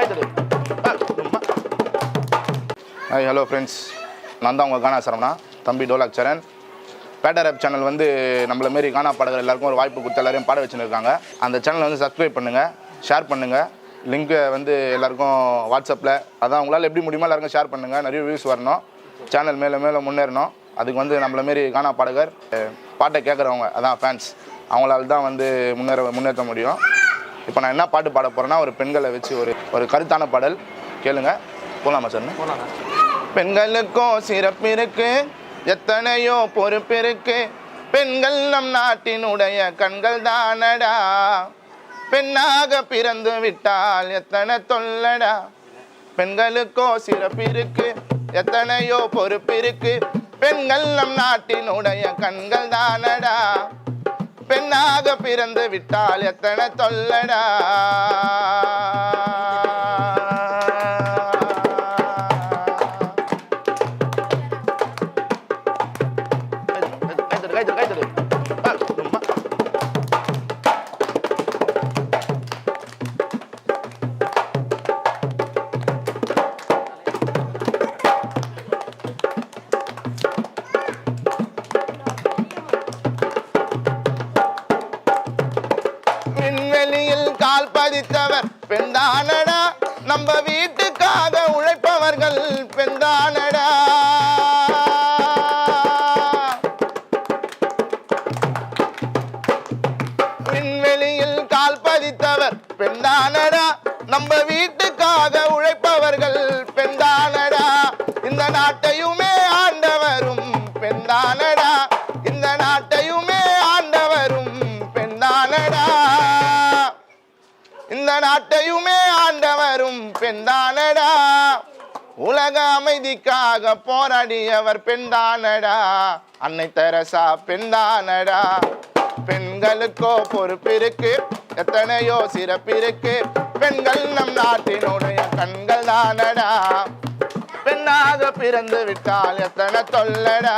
கைத்தடு hi hello friends நான் தான் உங்கள் கானா சரவணா தம்பி டோலாக் சரண். பேட்டர் ஆப் சேனல் வந்து நம்மள மாரி கானா பாடகர் எல்லாருக்கும் ஒரு வாய்ப்பு கொடுத்து எல்லாரையும் பாட வச்சுருக்காங்க. அந்த சேனலை வந்து சப்ஸ்கிரைப் பண்ணுங்கள் ஷேர் பண்ணுங்கள் லிங்க்கை வந்து எல்லாருக்கும் வாட்ஸ்அப்பில் அதான் உங்களால் எப்படி முடியுமோ எல்லாருக்கும் ஷேர் பண்ணுங்கள் நிறைய வியூஸ் வரணும். சேனல் மேலே மேலே முன்னேறணும். அதுக்கு வந்து நம்மள மாரி கானா பாடகர் பாட்டை கேட்குறவங்க அதான் ஃபேன்ஸ் அவங்களால தான் வந்து முன்னேற முன்னேற்ற முடியும். இப்போ நான் என்ன பாட்டு பாட போகிறேன்னா ஒரு பெண்களை வச்சு ஒரு ஒரு கருத்தான பாடல். கேளுங்க. போகலாமா சார்? பெண்களுக்கும் சிறப்பு இருக்கு. எத்தனையோ பொறுப்பு இருக்கு. பெண்கள் நம் நாட்டினுடைய கண்கள் தானடா பெண்ணாக பிறந்து விட்டால் எத்தனை தொல்லடா. பெண்களுக்கோ சிறப்பு இருக்கு. எத்தனையோ பொறுப்பு இருக்கு. பெண்கள் நம் நாட்டினுடைய கண்கள் தானடா பெண்ணாக பிறந்து விட்டால் எத்தனை தொல்லடா? கைத்தரு கைத்தரு கைத்தடு பூமியில் கால் பதித்தவர். பெண்தானடா? நம்ம வீட்டுக்காக உழைப்பவர்கள் பெண்தானடா? விண்வெளியில் கால் பதித்தவர். பெண்தானடா? நம்ம வீட்டுக்காக உழைப்பவர்கள் பெண்தானடா இந்த நாட்டையுமே ஆண்டவரும் பெண்தானடா. உலக அமைதிக்காக போராடியவர் பெண்தானடா. அன்னை தெரசா பெண்தானடா. பெண்களுக்கோ பொறுப்பிருக்கு எத்தனையோ சிறப்பிருக்கு பெண்கள் நம் நாட்டினுடைய கண்கள் தானடா. பெண்ணாக பிறந்து விட்டால் எத்தனை தொல்லடா.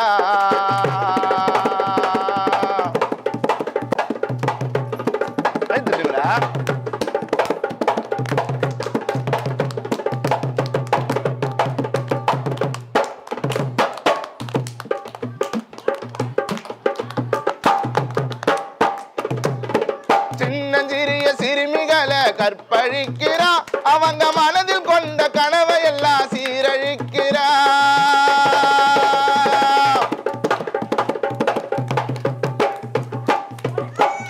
ரைட்டுங்களா? கற்பழிக்கிறா அவங்க மனதில் கொண்ட கனவை எல்லாம் சீரழிக்கிறா.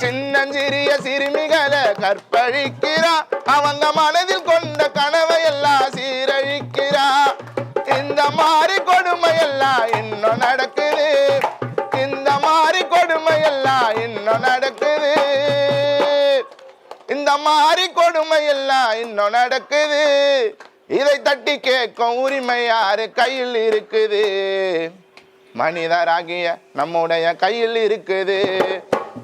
சின்னஞ்சிறிய சிறுமிகளை கற்பழிக்கிறா. அவங்க மனதில் கொண்ட கனவை எல்லாம் சீரழிக்கிறா. இந்த மாதிரி கொடுமை எல்லாம் இன்னும் நடக்குது. இந்த மாதிரி கொடுமை எல்லாம் இன்னும் நடக்குது. இதை தட்டி கேட்கும் உரிமை யாரு? கையில் இருக்குது. மனிதராகிய நம்முடைய கையில் இருக்குது.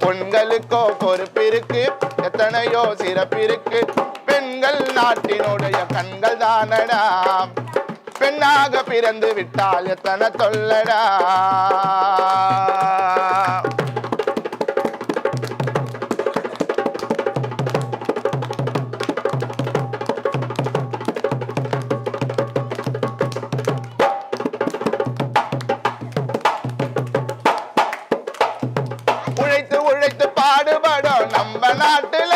பெண்களுக்கோ பொறுப்பு இருக்கு. எத்தனையோ சிறப்பு இருக்கு. பெண்கள் நாட்டினுடைய கண்கள் தானடா. பெண்ணாக பிறந்து விட்டால் எத்தனை தொல்லடா. உழைத்து உழைத்து பாடுபடும் நம்ம நாட்டுல.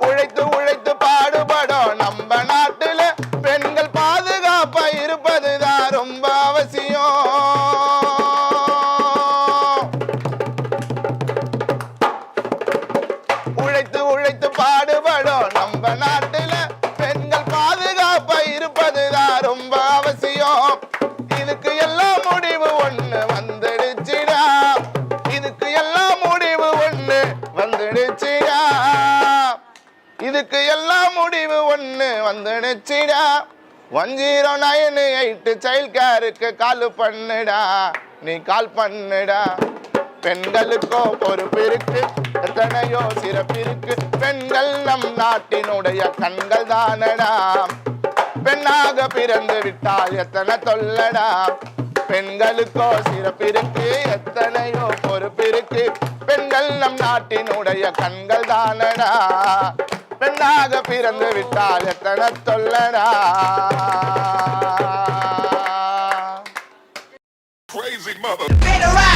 உழைத்து உழைத்து பாடுபடும் நம்ம நாட்டுல. பெண்கள் பாதுகாப்பா இருப்பதுதான் ரொம்ப அவசியம். உழைத்து உழைத்து பாடுபடும் இதுக்கு எல்லாம் முடிவு ஒண்ணு வந்துடுச்சுடா. One zero nine eight child கேருக்கு call பண்ணுடா. நீ கால் பண்ணுடா. பெண்களுக்கோ பொறுப்பு இருக்கு. எத்தனையோ சிறப்பு இருக்கு. பெண்கள் நம் நாட்டினுடைய கண்கள் தானடா. பெண்ணாக பிறந்து விட்டால் எத்தனை தொல்லடா. பெண்களுக்கோ சிறப்பு இருக்கு. எத்தனையோ பொறுப்பு இருக்கு. பெண்கள் நம் நாட்டினுடைய கண்கள் தானடா. பெண்ணாக பிறந்து விட்டால் எத்தனை தொல்லடா crazy mother.